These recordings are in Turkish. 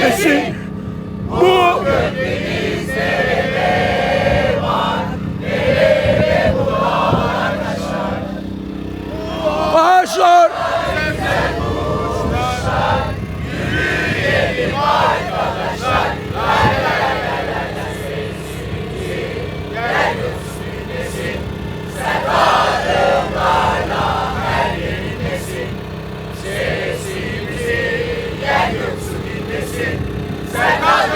Nesin? Bu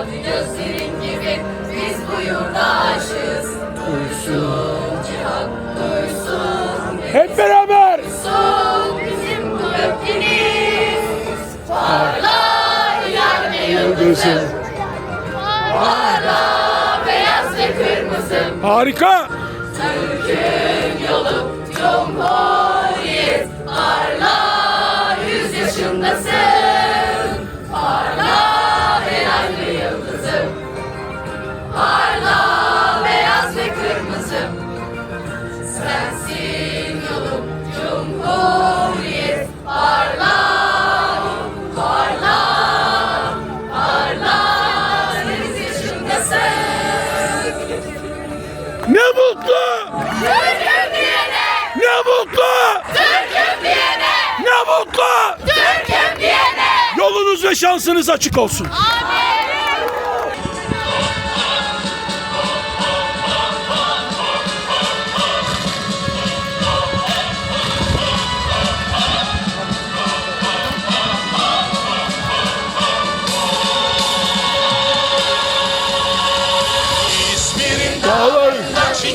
Mavi gözlerin gibi biz bu yurda aşığız. Duysun cihan, duysun Hep beraber! Duysun bizim bu gökdeniz Parla ileride yıldızım. Parla beyaz ve kırmızım. Harika! Türk'ün yolu Cumhuriyet. Parla yüz yaşındasın Parla beyaz ve kırmızım Sensin yolum Cumhuriyet Parla Parla Parla yüz yaşındasın Ne mutlu! Türk'üm diyene Ne mutlu! Türk'üm diyene Ne mutlu! Türk'üm diyene Yolunuz ve şansınız açık olsun. İzmir'in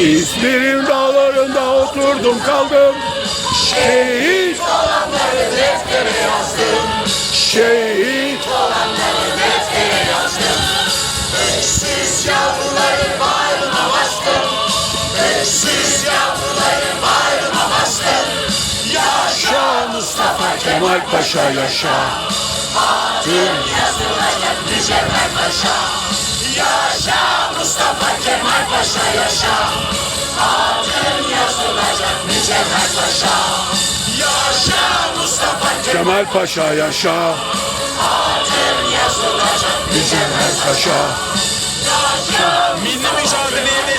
İzmir'in dağlarında oturdum kaldım. Şehit, Olanları deftere yazdım şehit. Cemal Paşa yaşa. Hatim yazılacak bir Cemal Paşa. Yaşa Mustafa Kemal Paşa yaşa. Hatim yazılacak bir Cemal Paşa. Yaşa Mustafa Kemal, Cemal Paşa yaşa. Hatim yazılacak bir Cemal Paşa. Yaşa milli mücadeleye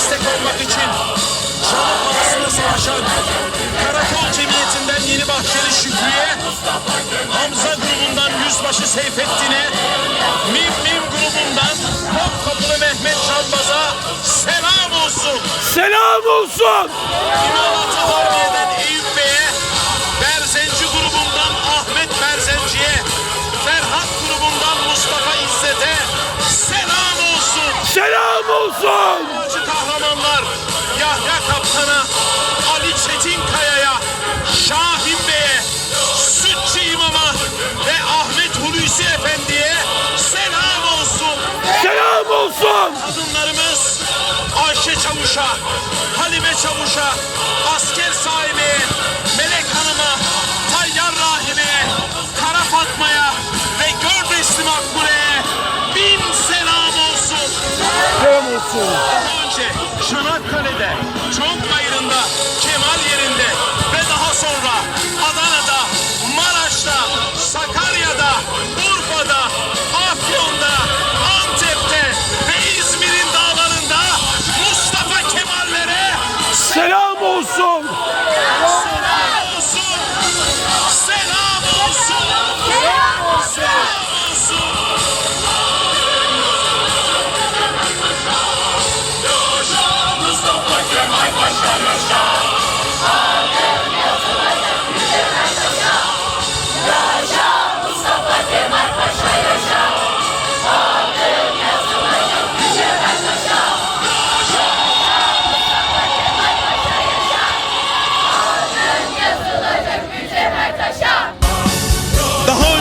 Hamza grubundan Yüzbaşı Seyfettin'e, Mim Mim grubundan Topkapılı Mehmet Şambaz'a selam olsun. Selam olsun. İmalatı Harbiye'den Efendi'ye selam olsun. Selam olsun. Kadınlarımız Ayşe Çavuş'a, Halime Çavuş'a, Asker Sahibe'ye, Melek Hanım'a, Tayyar Rahime'ye, Kara Fatma'ya ve Gördesli Makbule'ye bin selam olsun. Selam olsun. Daha önce Çanakkale'de, Çonkbayırı'nda, Kemal yerinde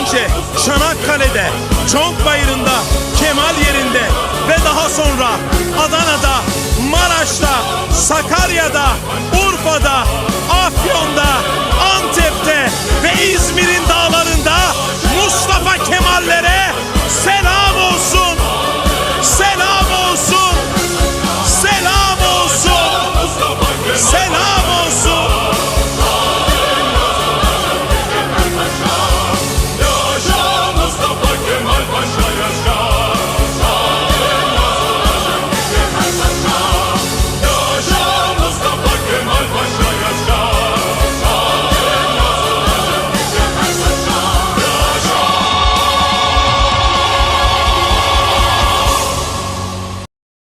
önce Çanakkale'de, Çonkbayırı'nda, Kemal yerinde ve daha sonra Adana'da, Maraş'ta, Sakarya'da, Urfa'da, Afyon'da, Antep'te ve İzmir'in dağlarında